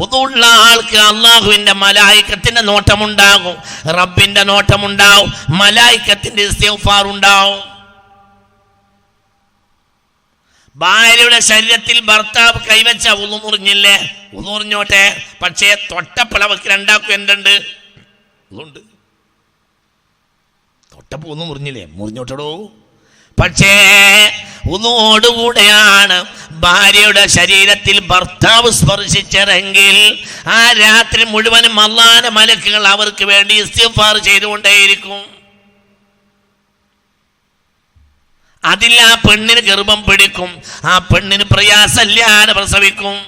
ഉള്ള ആൾക്ക് അള്ളാഹുവിന്റെ മലായിക്കത്തിന്റെ നോട്ടമുണ്ടാകും. റബ്ബിന്റെ നോട്ടമുണ്ടാവും. മലായിക്കത്തിന്റെ ഉണ്ടാവും ഭാര്യയുടെ ശരീരത്തിൽ ഭർത്താവ് കൈവച്ച ഉളു മുറിഞ്ഞില്ലേ? ഉളു മുറിഞ്ഞോട്ടെ. പക്ഷേ തൊട്ടപ്പിളവക്ക് രണ്ടാക്കും എന്തുണ്ട്? അതുകൊണ്ട് തൊട്ടപ്പ് ഒന്നും മുറിഞ്ഞില്ലേ? മുറിഞ്ഞോട്ടടോ. പക്ഷേ ഒന്നോടുകൂടെയാണ് ഭാര്യയുടെ ശരീരത്തിൽ ഭർത്താവ് സ്പർശിച്ചതെങ്കിൽ ആ രാത്രി മുഴുവനും അള്ളാന മലക്കുകൾ അവർക്ക് വേണ്ടി ഇസ്തിഫാർ ചെയ്തുകൊണ്ടേയിരിക്കും. അതിൽ ആ പെണ്ണിന് ഗർഭം പിടിക്കും. ആ പെണ്ണിന് പ്രയാസല്ലാതെ പ്രസവിക്കും.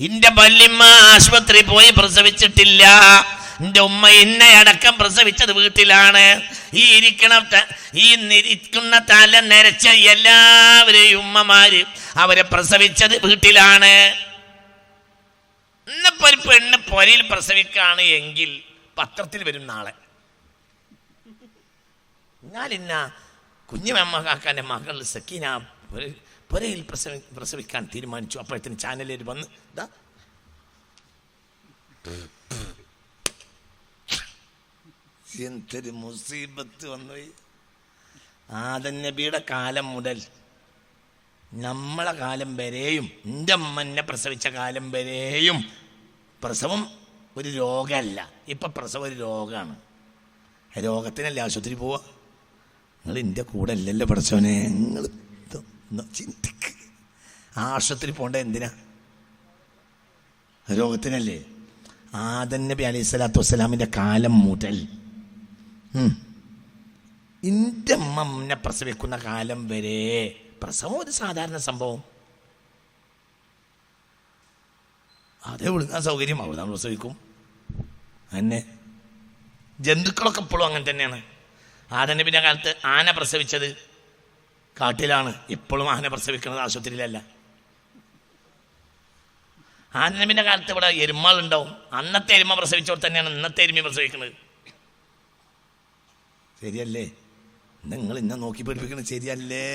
ഇന്റെ പല്ലിമ്മ ആശുപത്രി പോയി പ്രസവിച്ചിട്ടില്ല. എന്റെ ഉമ്മ ഇന്നയടക്കം പ്രസവിച്ചത് വീട്ടിലാണ്. ഈ ഇരിക്കണ ഈ നിരിക്കുന്ന തല നരച്ച എല്ലാവരെയും ഉമ്മമാര് അവരെ പ്രസവിച്ചത് വീട്ടിലാണ്. ഇന്നിപ്പോ ഒരു പെണ്ണ് പൊരയിൽ പ്രസവിക്കാണ് എങ്കിൽ പത്രത്തിൽ വരും നാളെ. എന്നാലിന്ന കുഞ്ഞു കാക്കാന്റെ മകൾ സക്കീന പൊര- പൊരയിൽ പ്രസവി പ്രസവിക്കാൻ തീരുമാനിച്ചു. അപ്പോഴത്തേന് ചാനലിൽ വന്ന് ഇതാ എന്തൊരു മുസീബത്ത് വന്നു. ആദൻ നബിയുടെ കാലം മുതൽ നമ്മളെ കാലം വരെയും എന്റെ അമ്മനെ പ്രസവിച്ച കാലം വരെയും പ്രസവം ഒരു രോഗമല്ല. ഇപ്പം പ്രസവം ഒരു രോഗമാണ്. രോഗത്തിനല്ലേ ആശുപത്രി പോവാ നിങ്ങൾ എന്റെ കൂടെ അല്ലല്ലോ പഠിച്ചവനെ. നിങ്ങൾ ചിന്തിക്ക്. ആശുപത്രി പോകേണ്ട എന്തിനാ? രോഗത്തിനല്ലേ. ആദൻ നബി അലൈഹി സ്വലാത്തു വസ്സലാമിന്റെ കാലം മുതൽ എന്റെ അമ്മ പ്രസവിക്കുന്ന കാലം വരെ പ്രസവം ഒരു സാധാരണ സംഭവം. അതേ വിളിക്കാൻ സൗകര്യം അവിടെ നമ്മൾ പ്രസവിക്കും. തന്നെ ജന്തുക്കളൊക്കെ ഇപ്പോഴും അങ്ങനെ തന്നെയാണ്. ആദനബിന്റെ കാലത്ത് ആന പ്രസവിച്ചത് കാട്ടിലാണ്. ഇപ്പോഴും ആന പ്രസവിക്കുന്നത് ആശുപത്രിയിലല്ല. ആനനബിന്റെ കാലത്ത് ഇവിടെ എരുമകളുണ്ടാവും. അന്നത്തെ എരുമ പ്രസവിച്ചവർ തന്നെയാണ് ഇന്നത്തെ എരുമ പ്രസവിക്കുന്നത്. ശരിയല്ലേ? നിങ്ങൾ ഇന്നെ നോക്കി പഠിപ്പിക്കണം ശരിയല്ലേ?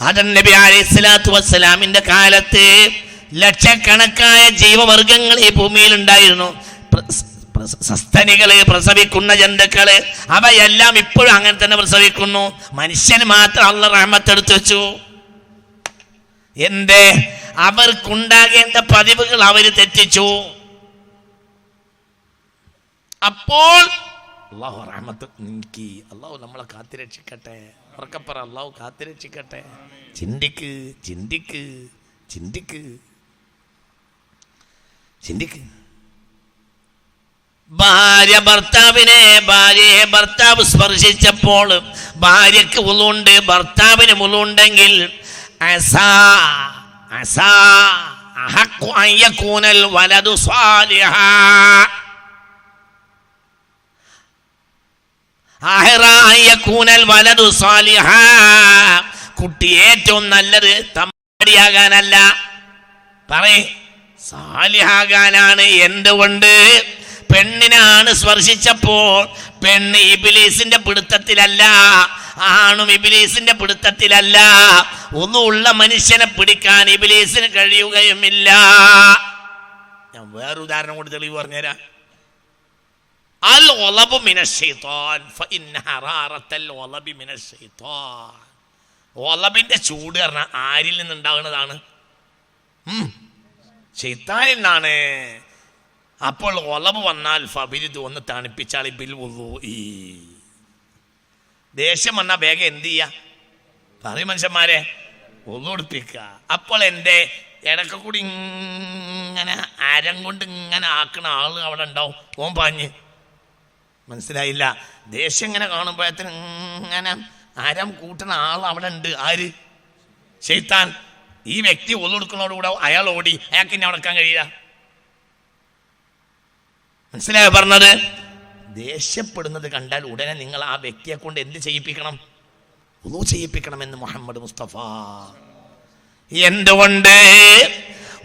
ആദം നബി അലൈഹിസ്സലാത്തു വസ്സലാമിന്റെ കാലത്ത് ലക്ഷക്കണക്കായ ജീവവർഗങ്ങൾ ഈ ഭൂമിയിൽ ഉണ്ടായിരുന്നു. സസ്തനികൾ പ്രസവിക്കുന്ന ജന്തുക്കൾ അവയെല്ലാം ഇപ്പോഴും അങ്ങനെ തന്നെ പ്രസവിക്കുന്നു. മനുഷ്യൻ മാത്രം അള്ള റഹ്മത്തെടുത്തു വെച്ചു. എന്തേ? അവർക്കുണ്ടാകേണ്ട പതിവുകൾ അവർ തെറ്റിച്ചു. അപ്പോൾ അള്ളാഹു റഹ്മത്ത്. നീക്കി. അള്ളാഹു നമ്മളെ കാത്തിരക്ഷിക്കട്ടെ ഉറക്കപ്പറ അള്ളാഹു കാത്തിരക്ഷിക്കട്ടെ ചിന്തിക്ക് ചിന്തിക്ക് ചിന്തിക്ക്. ചിന്തിക്ക്. ഭാര്യ ഭർത്താവിനെ ഭാര്യയെ ഭർത്താവ് സ്പർശിച്ചപ്പോൾ ഭാര്യക്ക് ഉളുണ്ട് ഭർത്താവിന് ഉളുണ്ടെങ്കിൽ അസാ അസാ യകൂനൽ വലതു സ്വാലിഹാ. വലതു സാലിഹ. കുട്ടി ഏറ്റവും നല്ലത് തമ്മടിയാകാനല്ല പറയേ സാലിഹാകാനാണ് എന്തുകൊണ്ട്? പെണ്ണിനാണ് സ്പർശിച്ചപ്പോൾ പെണ്ണ് ഇബിലീസിന്റെ പിടുത്തത്തിലല്ല ആണും ഇബിലീസിന്റെ പിടുത്തത്തിലല്ല. ഒന്നും ഉള്ള മനുഷ്യനെ പിടിക്കാൻ ഇബിലീസിന് കഴിയുകയുമില്ല. ഞാൻ വേറൊരു ഉദാഹരണം കൊണ്ട് തെളിവ് പറഞ്ഞുതരാം. അൽ ഫഇന്ന ഹറാറത്തൽ ഒളബി മിനശൈത്താൻ ഒളബിന്റെ ചൂട് പറഞ്ഞാൽ ആരിൽ നിന്നുണ്ടാകുന്നതാണ്? ശൈത്താനിൽ നിന്നാണ്. അപ്പോൾ ഒളബ് വന്നാൽ ഫബിരിത് ഒന്ന് തണുപ്പിച്ചാൽ ബിൽ ഈ ദേഷ്യം വന്നാൽ വേഗം എന്ത് ചെയ്യാ? പറയും മനുഷ്യന്മാരെ ഒന്നുടുപ്പിക്കുക അപ്പോൾ എന്റെ ഇടയ്ക്ക് കൂടി ഇങ്ങനെ അരം കൊണ്ട് ഇങ്ങനെ ആക്കുന്ന ആൾ അവിടെ ഉണ്ടാവും. ഓൻ പാഞ്ഞ്. മനസ്സിലായില്ല. ദേഷ്യം ഇങ്ങനെ കാണുമ്പോഴത്തേന് ഇങ്ങനെ അരം കൂട്ടുന്ന ആൾ അവിടെ ഉണ്ട്. ആര്? ശൈത്താൻ. ഈ വ്യക്തി ഒന്നുകൊടുക്കുന്നതോടുകൂടെ അയാൾ ഓടി. അയാൾക്ക് ഇനി അടക്കാൻ കഴിയില്ല. മനസ്സിലായോ പറഞ്ഞത്? ദേഷ്യപ്പെടുന്നത് കണ്ടാൽ ഉടനെ നിങ്ങൾ ആ വ്യക്തിയെ കൊണ്ട് എന്ത് ചെയ്യിപ്പിക്കണം? ഒന്നു ചെയ്യിപ്പിക്കണമെന്ന് മുഹമ്മദ് മുസ്തഫ. എന്തുകൊണ്ട്?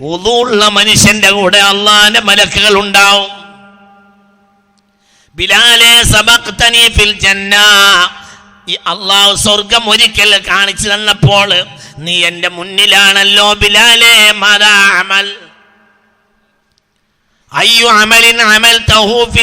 ഉള്ള മനുഷ്യന്റെ കൂടെ അള്ളാന്റെ മലക്കുകൾ ഉണ്ടാവും. ഫിൽ ഈ അള്ളാഹു സ്വർഗം ഒരിക്കൽ കാണിച്ചു തന്നപ്പോൾ നീ എന്റെ മുന്നിലാണല്ലോ ബിലാലേ മതാ അമൽ. അമൽ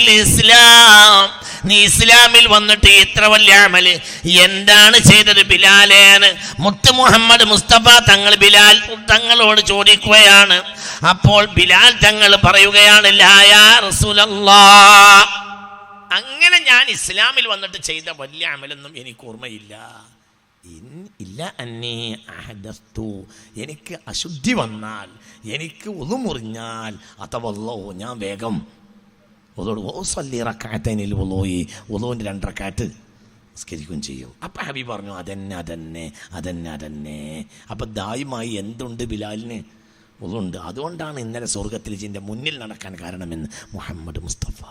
ഇസ്ലാം. നീ ഇസ്ലാമിൽ വന്നിട്ട് ഇത്ര വലിയ അമൽ എന്താണ് ചെയ്തത് ബിലാലേന്ന് മുത്ത് മുഹമ്മദ് മുസ്തഫ തങ്ങൾ ബിലാൽ തങ്ങളോട് ചോദിക്കുകയാണ്. അപ്പോൾ ബിലാൽ തങ്ങൾ പറയുകയാണ് ലായാ റസൂലല്ലാ. അങ്ങനെ ഞാൻ ഇസ്ലാമിൽ വന്നിട്ട് ചെയ്ത വലിയ അമലൊന്നും എനിക്ക് ഓർമ്മയില്ല. ഇല്ല അന്നേ അഹദസ്തു. എനിക്ക് അശുദ്ധി വന്നാൽ എനിക്ക് ഒതു മുറിഞ്ഞാൽ അഥവല്ലോ ഞാൻ വേഗം ഒതോട് ഓ സല്ലിറക്കാത്തനിൽ ഒലോയി ഒലോന്റെ രണ്ടരക്കാറ്റ് നിസ്കരിക്കുകയും ചെയ്യും. അപ്പം ഹബി പറഞ്ഞു അതന്നെ അതന്നെ അതന്നെ അതന്നെ. അപ്പം ദായുമായി എന്തുണ്ട് ബിലാലിന്? ഒതുണ്ട് അതുകൊണ്ടാണ് ഇന്നലെ സ്വർഗത്തിൽ ഇതിന്റെ മുന്നിൽ നടക്കാൻ കാരണമെന്ന് മുഹമ്മദ് മുസ്തഫ.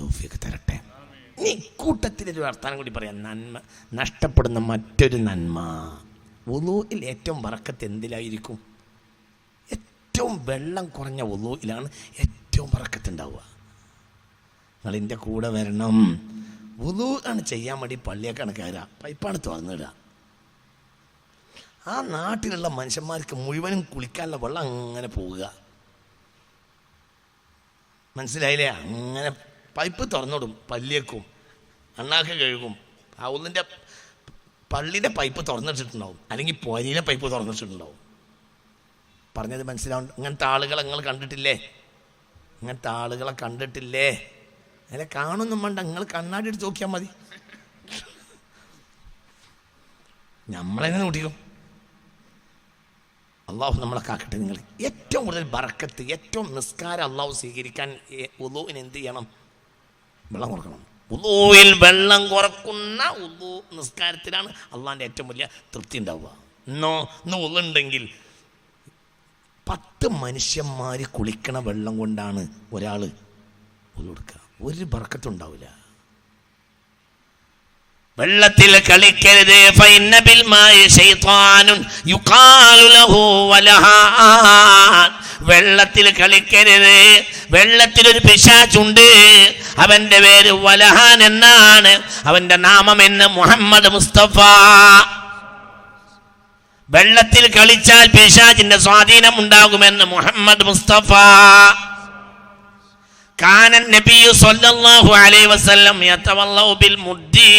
തൗഫീഖ് തരട്ടെ. നീ കൂട്ടത്തിലൊരു വർത്താനം കൂടി പറയാം. നന്മ നഷ്ടപ്പെടുന്ന മറ്റൊരു നന്മ. ഉലൂയിൽ ഏറ്റവും വറക്കത്ത് എന്തിലായിരിക്കും? ഏറ്റവും വെള്ളം കുറഞ്ഞ ഉലൂയിലാണ് ഏറ്റവും വറക്കത്തുണ്ടാവുക നിങ്ങൾ എന്റെ കൂടെ വരണം. ഉലൂ ആണ് ചെയ്യാൻ വേണ്ടി പള്ളിയെ കയറുക പൈപ്പാണ് തുറന്നിടുക. ആ നാട്ടിലുള്ള മനുഷ്യന്മാർക്ക് മുഴുവനും കുളിക്കാനുള്ള വെള്ളം അങ്ങനെ പോവുക. മനസ്സിലായില്ലേ? അങ്ങനെ പൈപ്പ് തുറന്നിടും പല്ലിയേക്കും അണ്ണാക്ക് കഴുകും. ഹൗലിന്റെ പള്ളിയുടെ പൈപ്പ് തുറന്നിട്ടിട്ടുണ്ടാവും. അല്ലെങ്കിൽ പൊരിയിലെ പൈപ്പ് തുറന്നിട്ടുണ്ടാവും പറഞ്ഞത് മനസ്സിലാവും അങ്ങനത്തെ ആളുകൾ നിങ്ങൾ കണ്ടിട്ടില്ലേ? ഇങ്ങനത്തെ ആളുകളെ കണ്ടിട്ടില്ലേ? അല്ലെ കാണുന്നും വേണ്ട. നിങ്ങൾ കണ്ണാടി എടുത്ത് നോക്കിയാൽ മതി. നമ്മളെങ്ങനെ കുട്ടിക്കും അള്ളാഹു നമ്മളെ കാക്കട്ടെ നിങ്ങൾ ഏറ്റവും കൂടുതൽ ബറക്കത്ത് ഏറ്റവും നിസ്കാരം അള്ളാഹു സ്വീകരിക്കാൻ ഉദുവിന് എന്ത് ചെയ്യണം? വെള്ളം കുറക്കണം ഉദുവിൽ വെള്ളം കുറക്കുന്ന ഉദു നിസ്കാരത്തിലാണ് അള്ളാഹിന്റെ ഏറ്റവും വലിയ തൃപ്തി ഉണ്ടാവുക. ഇന്നോ ഇന്ന് ഉള്ളുണ്ടെങ്കിൽ പത്ത് മനുഷ്യന്മാർ കുളിക്കണ വെള്ളം കൊണ്ടാണ് ഒരാൾ കൊടുക്കുക ഒരു ബർക്കത്തുണ്ടാവില്ല വെള്ളത്തിൽ കളിക്കരുത്. വെള്ളത്തിൽ കളിക്കരുത്. വെള്ളത്തിൽ ഒരു പിശാചുണ്ട്. അവന്റെ പേര് വലഹാൻ എന്നാണ്. അവന്റെ നാമം എന്ന് മുഹമ്മദ് മുസ്തഫ. വെള്ളത്തിൽ കളിച്ചാൽ പിശാചിന്റെ സ്വാധീനം ഉണ്ടാകുമെന്ന് മുഹമ്മദ് മുസ്തഫ. കാനൻ നബിയു സല്ലല്ലാഹു അലൈഹി വസല്ലം ബിൽ മുദ്ദി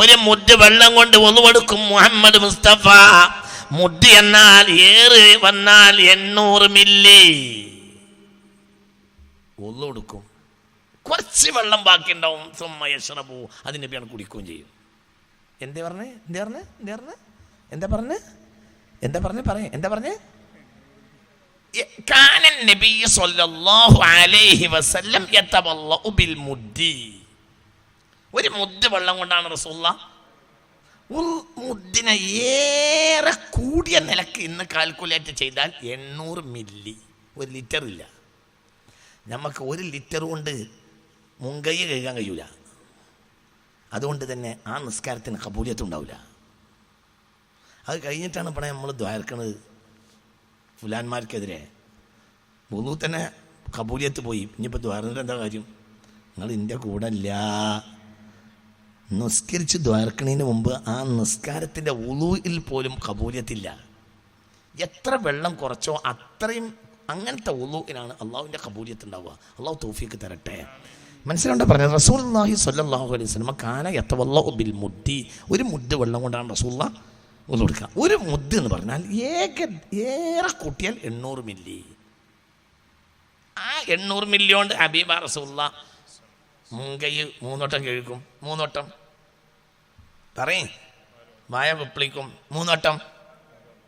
ഒരു മുദ് വെള്ളം കൊണ്ട് ഒന്നുകൊടുക്കും മുഹമ്മദ് മുസ്തഫ. മുദ് എന്നാൽ ഏറ് വന്നാൽ എണ്ണൂറ് മില്ലി. ഒന്നുകൊടുക്കും കുറച്ച് വെള്ളം ബാക്കിയുണ്ടാവും. സുമ്മ യശ്രബു അതിനെ നബിയാണ് കുടിക്കുകയും ചെയ്യും. എന്തേ പറഞ്ഞേ? എന്തേ പറഞ്ഞേ? എന്തേ പറഞ്ഞേ? എന്താ പറഞ്ഞേ എന്താ പറഞ്ഞേ പറയേ എന്താ പറഞ്ഞേ كان النبي صلى الله عليه وسلم يتوضأ بالمد ഒരു മുദ്ദ് വെള്ളം കൊണ്ടാണ് റസൂള്ള ഒരു മുദ്ദിനെ ഏറെ കൂടിയ നിലക്ക് ഇന്ന് കാൽക്കുലേറ്റ് ചെയ്താൽ എണ്ണൂറ് മില്ലി ഒരു ലിറ്റർ ഇല്ല നമുക്ക് ഒരു ലിറ്റർ കൊണ്ട് മുങ്കൈ കഴുകാൻ കഴിയൂല അതുകൊണ്ട് തന്നെ ആ നിസ്കാരത്തിന് കബൂലിയത്ത് ഉണ്ടാവില്ല അത് കഴിഞ്ഞിട്ടാണ് ഇവിടെ നമ്മൾ ദ്വാരക്കണത്. ഫുലാന്മാർക്കെതിരെ. മുളു തന്നെ കബൂലിയത്ത് പോയി. ഇനിയിപ്പോൾ ദ്വാരന്നിട്ട് എന്താ കാര്യം? നിങ്ങൾ ഇന്ത്യ കൂടെ അല്ല നിസ്കരിച്ച് ദ്വാരക്കണതിന് മുമ്പ് ആ നിസ്കാരത്തിന്റെ ഉളുവിൽ പോലും കബൂലിയത്തില്ല. എത്ര വെള്ളം കുറച്ചോ അത്രയും അങ്ങനത്തെ ഉളുവിനാണ് അള്ളാഹുവിന്റെ കബൂലിയത്ത് ഉണ്ടാവുക. അള്ളാഹു തോഫിക്ക് തരട്ടെ. മനസ്സിലുണ്ടോ പറഞ്ഞത്? റസൂൽ അള്ളാഹി സല്ലാഹു അലൈഹി സ്വലമ കാന യത്തവല്ലാഹു ബിൽ മുദ്ദി ഒരു മുദ്ദ് വെള്ളം കൊണ്ടാണ് റസൂള്ള ഒന്ന് കൊടുക്കാം. ഒരു മുദ്ദ എന്ന് പറഞ്ഞാൽ ഏക ഏറെ കൂട്ടിയാൽ എണ്ണൂറ് മില്ലി. ആ എണ്ണൂറ് മില്ലി കൊണ്ട് ഹബീബ റസൂള്ള മുൻകൈ മൂന്നോട്ടം കഴുകും. മൂന്നോട്ടം. പറയേ. വായ വിപ്ലിക്കും. മൂന്നോട്ടം.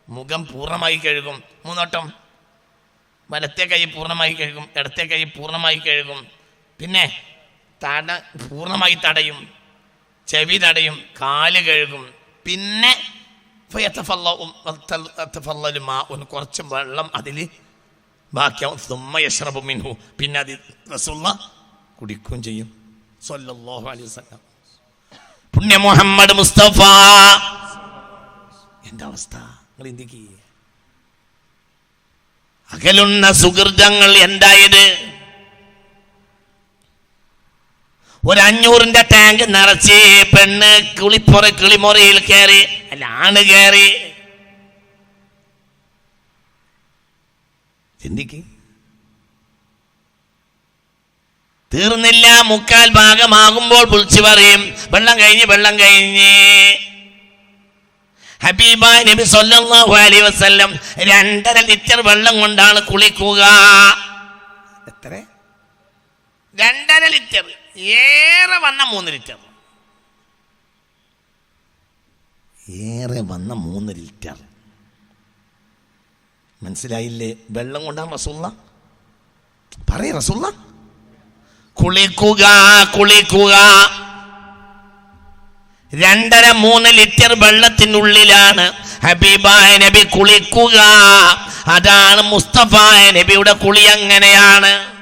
മുഖം പൂർണമായി കഴുകും. മൂന്നോട്ടം. വലത്തെ കൈ പൂർണമായി കഴുകും. ഇടത്തെ കൈ പൂർണമായി കഴുകും. പിന്നെ തട പൂർണമായി തടയും. ചെവി തടയും. കാൽ കഴുകും. പിന്നെ ഫയത്തഫല്ലവും അത്തഫല്ലലും ആ ഒന്ന് കുറച്ച് വെള്ളം അതിൽ ബാക്കിയാവും. സുമ്മ യശ്രബു മിൻഹു. പിന്നെ അത് റസുള്ള കുടിക്കുകയും ചെയ്യും. സല്ലല്ലാഹു അലൈഹി വസല്ലം. പുണ്യ മുഹമ്മദ് മുസ്തഫ. എന്റെ അവസ്ഥ? നിങ്ങൾ ഇന്ത്യയ്ക്ക് അകലുന്ന സുഹൃതങ്ങൾ എന്തായത്? ഒരു അഞ്ഞൂറിന്റെ ടാങ്ക് നിറച്ച് പെണ്ണ് കിളിപ്പുറ കിളിമുറയിൽ കയറി അല്ല ആണ് കയറി. ചിന്തിക്ക് തീർന്നില്ല മുക്കാൽ ഭാഗമാകുമ്പോൾ വിളിച്ചു പറയും വെള്ളം കഴിഞ്ഞ് വെള്ളം കഴിഞ്ഞ്. ഹബീബ നബി സല്ലല്ലാഹു അലൈഹി വസല്ലം രണ്ടര ലിറ്റർ വെള്ളം കൊണ്ടാണ് കുളിക്കുക. എത്ര? രണ്ടര ലിറ്റർ. ഏറെ വന്ന മൂന്ന് ലിറ്റർ. ഏറെ വന്ന മൂന്ന് ലിറ്റർ. മനസ്സിലായില്ലേ? വെള്ളം കൊണ്ടാണ് റസൂള്ള പറയ റസൂള്ള കുളിക്കുക കുളിക്കുക. രണ്ടര മൂന്ന് ലിറ്റർ വെള്ളത്തിനുള്ളിലാണ് ഹബീബായ നബി കുളിക്കുക. അതാണ് മുസ്തഫായ നബിയുടെ കുളി അങ്ങനെയാണ്.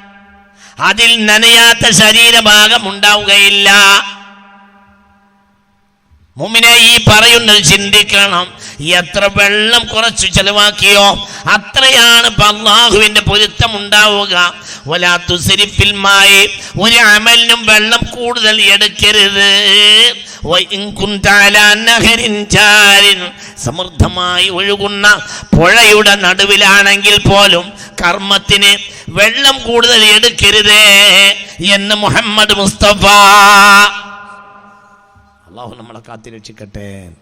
അതിൽ നനയാത്ത ശരീരഭാഗം ഉണ്ടാവുകയില്ല. മുമ്മിനെ ഈ പറയുന്നത് ചിന്തിക്കണം. എത്ര വെള്ളം കുറച്ച് ചെലവാക്കിയോ? അത്രയാണ് ഇപ്പൊ അള്ളാഹുവിന്റെ പൊരുത്തം ഉണ്ടാവുക. ഒലാത്തുസരിഫിൽമായി ഒരു അമലിനും വെള്ളം കൂടുതൽ എടുക്കരുത്. സമൃദ്ധമായി ഒഴുകുന്ന പുഴയുടെ നടുവിലാണെങ്കിൽ പോലും കർമ്മത്തിന് വെള്ളം കൂടുതൽ എടുക്കരുതേ എന്ന് മുഹമ്മദ് മുസ്തഫ. അള്ളാഹു നമ്മളെ കാത്തിരക്ഷിക്കട്ടെ